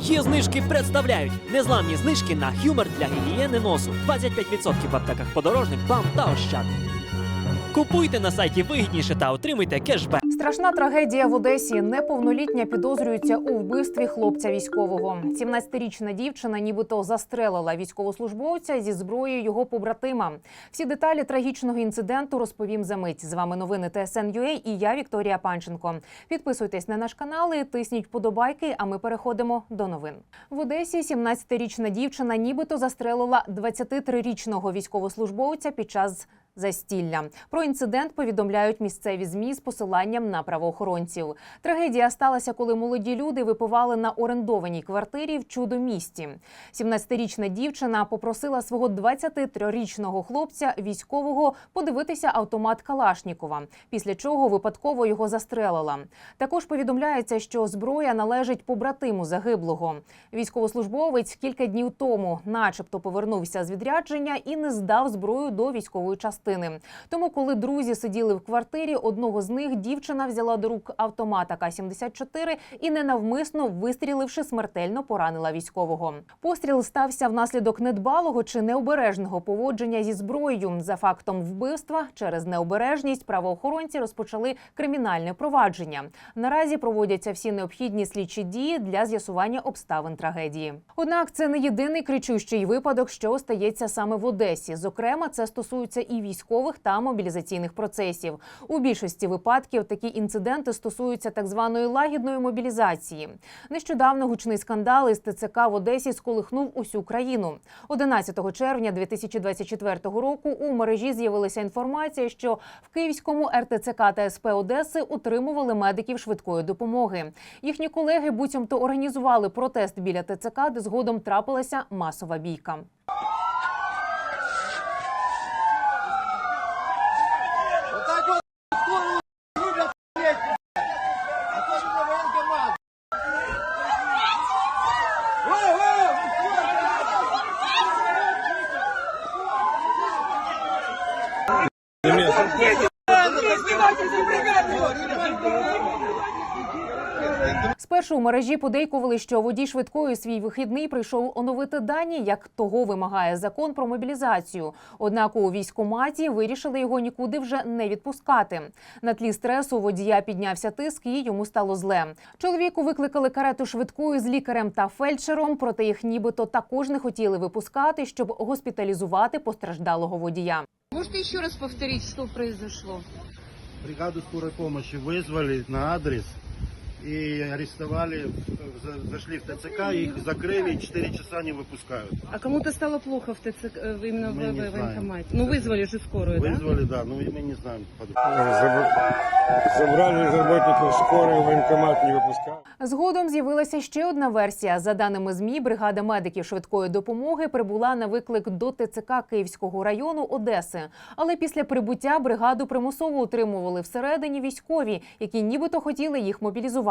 Є знижки представляють незламні знижки на хюмор для гігієни носу. 25% в аптеках подорожник, бам та ощад. Купуйте на сайті вигідніше та отримуйте кешбек. Страшна трагедія в Одесі. Неповнолітня підозрюється у вбивстві хлопця військового. 17-річна дівчина нібито застрелила військовослужбовця зі зброєю його побратима. Всі деталі трагічного інциденту розповім за мить. З вами новини ТСН.UA і я Вікторія Панченко. Підписуйтесь на наш канал і тисніть вподобайки. А ми переходимо до новин. В Одесі 17-річна дівчина нібито застрелила 23-річного військовослужбовця під час застілля. Про інцидент повідомляють місцеві змі з посиланням на правоохоронців. Трагедія сталася, коли молоді люди випивали на орендованій квартирі в чудомісті. 17-річна дівчина попросила свого 23-річного хлопця військового подивитися автомат Калашнікова, після чого випадково його застрелила. Також повідомляється, що зброя належить побратиму загиблого. Військовослужбовець кілька днів тому, начебто, повернувся з відрядження і не здав зброю до військової частини. Тому, коли друзі сиділи в квартирі, одного з них дівчина взяла до рук автомата К-74 і ненавмисно вистріливши, смертельно поранила військового. Постріл стався внаслідок недбалого чи необережного поводження зі зброєю. За фактом вбивства через необережність правоохоронці розпочали кримінальне провадження. Наразі проводяться всі необхідні слідчі дії для з'ясування обставин трагедії. Однак це не єдиний кричущий випадок, що стається саме в Одесі. Зокрема, це стосується і військових та мобілізаційних процесів. У більшості випадків такі інциденти стосуються так званої лагідної мобілізації. Нещодавно гучний скандал із ТЦК в Одесі сколихнув усю країну. 11 червня 2024 року у мережі з'явилася інформація, що в Київському РТЦК та СП Одеси утримували медиків швидкої допомоги. Їхні колеги буцімто організували протест біля ТЦК, де згодом трапилася масова бійка. Спершу у мережі подейкували, що водій швидкої свій вихідний прийшов оновити дані, як того вимагає закон про мобілізацію. Однак у військкоматі вирішили його нікуди вже не відпускати. На тлі стресу водія піднявся тиск і йому стало зле. Чоловіку викликали карету швидкою з лікарем та фельдшером, проте їх нібито також не хотіли випускати, щоб госпіталізувати постраждалого водія. Можете еще раз повторить, что произошло? Бригаду скорой помощи вызвали на адрес и арестовали, за- зашли в ТЦК, их закрыли, 4 часа не выпускают. А кому-то стало плохо в ТЦК, э, именно в, Мы не в знаем. военкомате? Ну, вызвали же скорую, да? Вызвали, да, но мы не знаем. подробно. Заб- Забрали работников скорой, в военкомат не выпускали. Згодом з'явилася ще одна версія. За даними змі, бригада медиків швидкої допомоги прибула на виклик до ТЦК Київського району Одеси. Але після прибуття бригаду примусово утримували всередині військові, які нібито хотіли їх мобілізувати.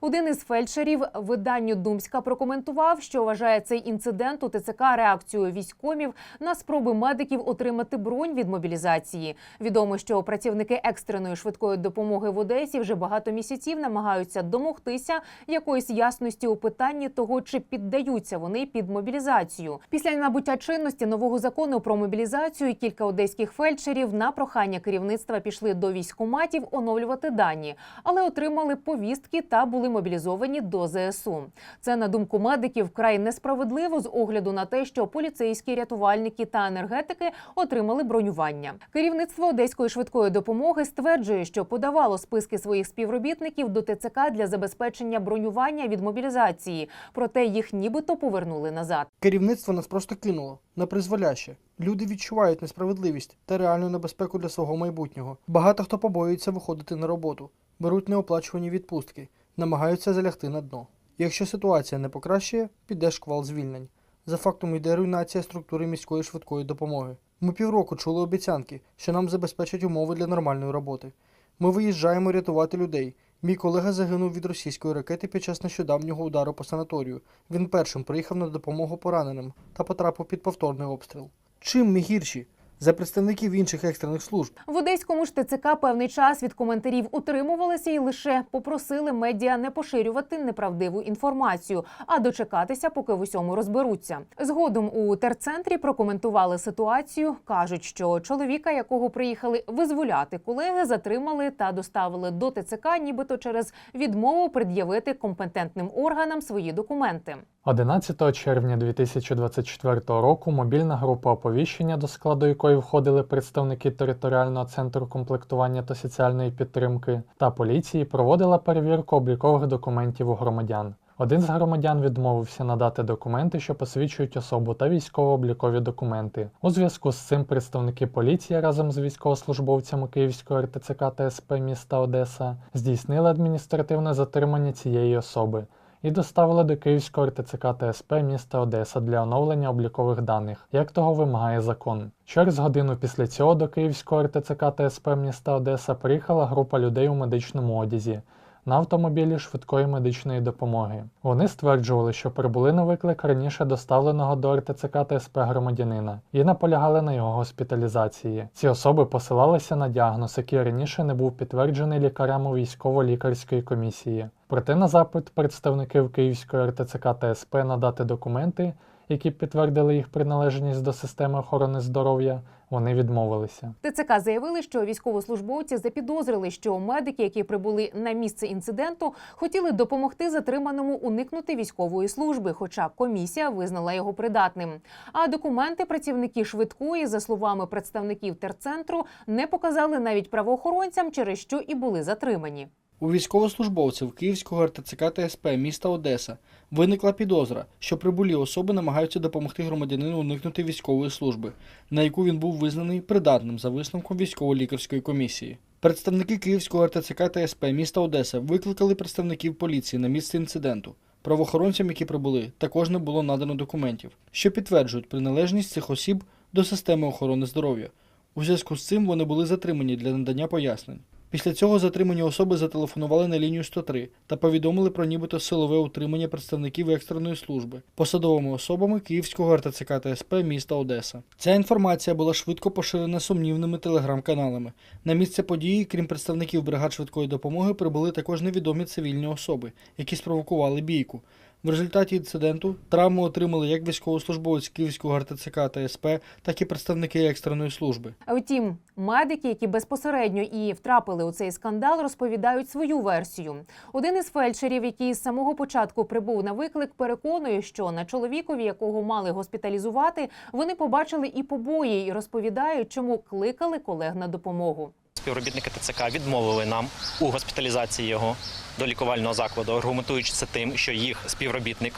Один із фельдшерів виданню Думська прокоментував, що вважає цей інцидент у ТЦК реакцією військомів на спроби медиків отримати бронь від мобілізації. Відомо, що працівники екстреної швидкої допомоги в Одесі вже багато місяців намагаються домогтися якоїсь ясності у питанні того, чи піддаються вони під мобілізацію. Після набуття чинності нового закону про мобілізацію кілька одеських фельдшерів на прохання керівництва пішли до військкоматів оновлювати дані, але отримали повістки та були мобілізовані до ЗСУ. Це на думку медиків вкрай несправедливо з огляду на те, що поліцейські рятувальники та енергетики отримали бронювання. Керівництво одеської швидкої допомоги стверджує, що подавало списки своїх співробітників до ТЦК для забезпечення бронювання від мобілізації, проте їх нібито повернули назад. Керівництво нас просто кинуло на призволяще. Люди відчувають несправедливість та реальну небезпеку для свого майбутнього. Багато хто побоюється виходити на роботу, беруть неоплачувані відпустки, намагаються залягти на дно. Якщо ситуація не покращує, піде шквал звільнень. За фактом йде руйнація структури міської швидкої допомоги. Ми півроку чули обіцянки, що нам забезпечать умови для нормальної роботи. Ми виїжджаємо рятувати людей. Мій колега загинув від російської ракети під час нещодавнього удару по санаторію. Він першим приїхав на допомогу пораненим та потрапив під повторний обстріл. Чим ми гірші? За представників інших екстрених служб. В Одеському ж ТЦК певний час від коментарів утримувалися і лише попросили медіа не поширювати неправдиву інформацію, а дочекатися, поки в усьому розберуться. Згодом у терцентрі прокоментували ситуацію. кажуть, що чоловіка, якого приїхали визволяти колеги, затримали та доставили до ТЦК, нібито через відмову пред'явити компетентним органам свої документи. 11 червня 2024 року мобільна група оповіщення, до складу якої входили представники територіального центру комплектування та соціальної підтримки та поліції, проводила перевірку облікових документів у громадян. Один з громадян відмовився надати документи, що посвідчують особу та військово-облікові документи. У зв'язку з цим представники поліції разом з військовослужбовцями Київського РТЦК та СП міста Одеса здійснили адміністративне затримання цієї особи і доставили до Київського РТЦК ТСП міста Одеса для оновлення облікових даних, як того вимагає закон. Через годину після цього до Київського РТЦК ТСП міста Одеса приїхала група людей у медичному одязі на автомобілі швидкої медичної допомоги. Вони стверджували, що прибули на виклик раніше доставленого до РТЦК та СП громадянина і наполягали на його госпіталізації. Ці особи посилалися на діагноз, який раніше не був підтверджений лікарями військово-лікарської комісії. Проте на запит представників Київської РТЦК та СП надати документи, які підтвердили їх приналежність до системи охорони здоров'я, вони відмовилися. ТЦК заявили, що військовослужбовці запідозрили, що медики, які прибули на місце інциденту, хотіли допомогти затриманому уникнути військової служби, хоча комісія визнала його придатним. А документи працівники швидкої, за словами представників терцентру, не показали навіть правоохоронцям, через що і були затримані. У військовослужбовців Київського РТЦК та СП міста Одеса виникла підозра, що прибулі особи намагаються допомогти громадянину уникнути військової служби, на яку він був визнаний придатним за висновком військово-лікарської комісії. Представники Київського РТЦК та СП міста Одеса викликали представників поліції на місце інциденту. Правоохоронцям, які прибули, також не було надано документів, що підтверджують приналежність цих осіб до системи охорони здоров'я. У зв'язку з цим вони були затримані для надання пояснень. Після цього затримані особи зателефонували на лінію 103 та повідомили про нібито силове утримання представників екстреної служби посадовими особами Київського РТЦК та СП міста Одеса. Ця інформація була швидко поширена сумнівними телеграм-каналами. На місце події, крім представників бригад швидкої допомоги, прибули також невідомі цивільні особи, які спровокували бійку. В результаті інциденту травму отримали як військовослужбовець Київського РТЦК та СП, так і представники екстреної служби. А Втім, медики, які безпосередньо і втрапили у цей скандал, розповідають свою версію. Один із фельдшерів, який з самого початку прибув на виклик, переконує, що на чоловікові, якого мали госпіталізувати, вони побачили і побої, і розповідають, чому кликали колег на допомогу. Співробітники ТЦК відмовили нам у госпіталізації його до лікувального закладу, аргументуючи це тим, що їх співробітник,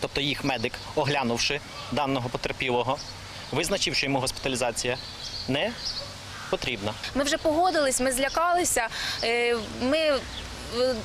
тобто їх медик, оглянувши даного потерпілого, визначив, що йому госпіталізація не потрібна. Ми вже погодились, ми злякалися. е, Ми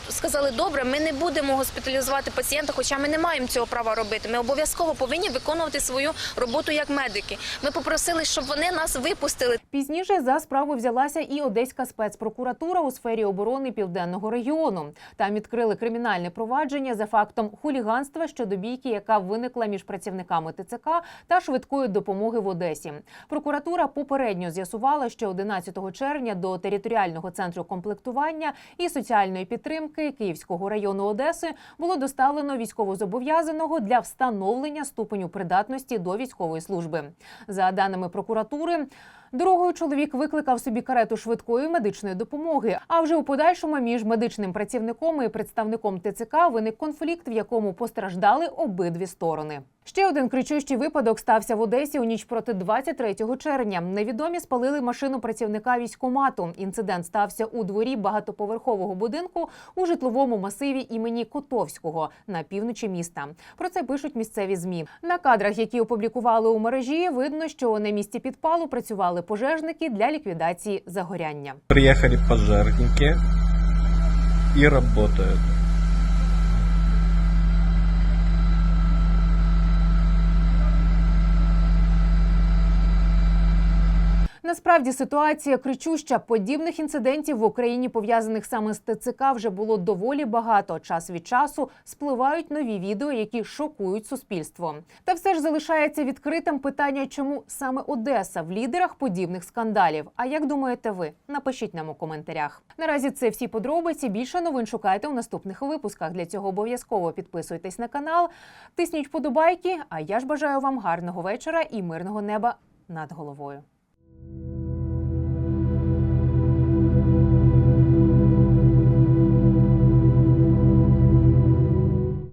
сказали, добре, ми не будемо госпіталізувати пацієнта, хоча ми не маємо цього права робити. Ми обов'язково повинні виконувати свою роботу як медики. Ми попросили, щоб вони нас випустили. Пізніше за справу взялася і Одеська спецпрокуратура у сфері оборони південного регіону. Там відкрили кримінальне провадження за фактом хуліганства щодо бійки, яка виникла між працівниками ТЦК та швидкої допомоги в Одесі. Прокуратура попередньо з'ясувала, що 11 червня до територіального центру комплектування і соціальної підтримки Київського району Одеси було доставлено військовозобов'язаного для встановлення ступеню придатності до військової служби. За даними прокуратури. Дорогою чоловік викликав собі карету швидкої медичної допомоги. А вже у подальшому між медичним працівником і представником ТЦК виник конфлікт, в якому постраждали обидві сторони. Ще один кричущий випадок стався в Одесі у ніч проти 23 червня. Невідомі спалили машину працівника військкомату. Інцидент стався у дворі багатоповерхового будинку у житловому масиві імені Котовського на півночі міста. Про це пишуть місцеві змі. На кадрах, які опублікували у мережі, видно, що на місці підпалу працювали пожежники для ліквідації загоряння. Приехали пожарники и работают. Насправді ситуація кричуща. Подібних інцидентів в Україні, пов'язаних саме з ТЦК, вже було доволі багато. Час від часу спливають нові відео, які шокують суспільство. Та все ж залишається відкритим питання, чому саме Одеса в лідерах подібних скандалів. А як думаєте ви? Напишіть нам у коментарях. Наразі це всі подробиці. Більше новин шукайте у наступних випусках. Для цього обов'язково підписуйтесь на канал, тисніть вподобайки. А я ж бажаю вам гарного вечора і мирного неба над головою. thank you